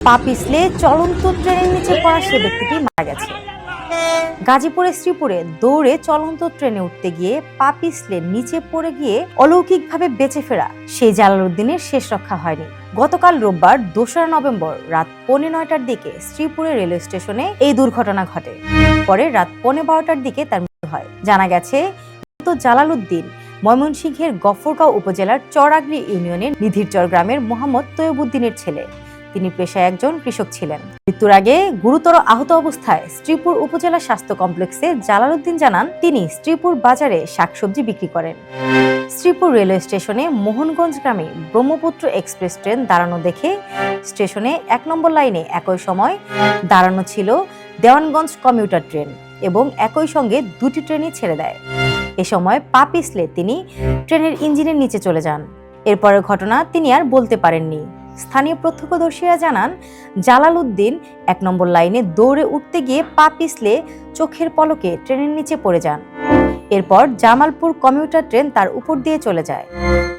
পা পিছলে চলন্ত ট্রেনের নিচে পড়া সে ব্যক্তিটি মারা গেছে। গাজীপুরের শ্রীপুরে দৌড়ে চলন্ত ট্রেনে উঠতে গিয়ে পা পিছলে নিচে পড়ে গিয়ে অলৌকিকভাবে বেঁচে ফেরা সেই জালালউদ্দিনের শেষ রক্ষা হয়নি। গতকাল রোববার দোসরা নভেম্বর রাত পৌনে নয়টার দিকে শ্রীপুরে রেলওয়ে স্টেশনে এই দুর্ঘটনা ঘটে। পরে রাত পৌনে বারোটার দিকে তার মৃত্যু হয়। জানা গেছে, মৃত জালালউদ্দিন ময়মনসিংহের গফরগাঁও উপজেলার চরাগরি ইউনিয়নের নিধিরচর গ্রামের মোহাম্মদ তৈয়বুদ্দিনের ছেলে। তিনি পেশায় একজন কৃষক ছিলেন। মৃত্যুর আগে গুরুতর আহত অবস্থায় শ্রীপুর উপজেলা স্বাস্থ্য কমপ্লেক্সে জালালউদ্দিন জানান, তিনি শ্রীপুর বাজারে শাকসবজি বিক্রি করেন। শ্রীপুর রেলওয়ে স্টেশনে মোহনগঞ্জ গ্রামে ব্রহ্মপুত্র এক্সপ্রেস ট্রেন দাঁড়ানো দেখে স্টেশনে এক নম্বর লাইনে একই সময় দাঁড়ানো ছিল দেওয়ানগঞ্জ কমিউটার ট্রেন এবং একই সঙ্গে দুটি ট্রেনই ছেড়ে দেয়। এ সময় পা পিছলে তিনি ট্রেনের ইঞ্জিনের নিচে চলে যান। এরপরের ঘটনা তিনি আর বলতে পারেননি। স্থানীয় প্রত্যক্ষদর্শীরা জানান জালাল উদ্দিন এক নম্বর লাইনে দৌড়ে উঠতে গিয়ে পা পিছলে চোখের পলকে ট্রেনের নিচে পড়ে যান। এরপর জামালপুর কমিউটার ট্রেন তার উপর দিয়ে চলে যায়।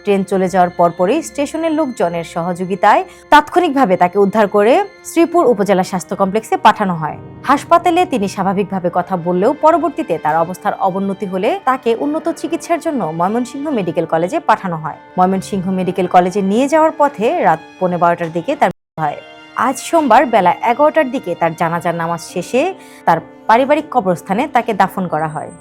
ট্রেন চলে যাওয়ার পরপরই স্টেশনের লোকজনের সহযোগিতায় তাৎক্ষণিকভাবে তাকে উদ্ধার করে শ্রীপুর উপজেলা স্বাস্থ্য কমপ্লেক্সে পাঠানো হয়। হাসপাতালে তিনি স্বাভাবিকভাবে কথা বললেও পরবর্তীতে তার অবস্থার অবনতি হলে তাকে উন্নত চিকিৎসার জন্য ময়মনসিংহ মেডিকেল কলেজে পাঠানো হয়। ময়মনসিংহ মেডিকেল কলেজে নিয়ে যাওয়ার পথে রাত পৌনে বারোটার দিকে তার হয়। আজ সোমবার বেলা এগারোটার দিকে তার জানাজার নামাজ শেষে তার পারিবারিক কবরস্থানে তাকে দাফন করা হয়।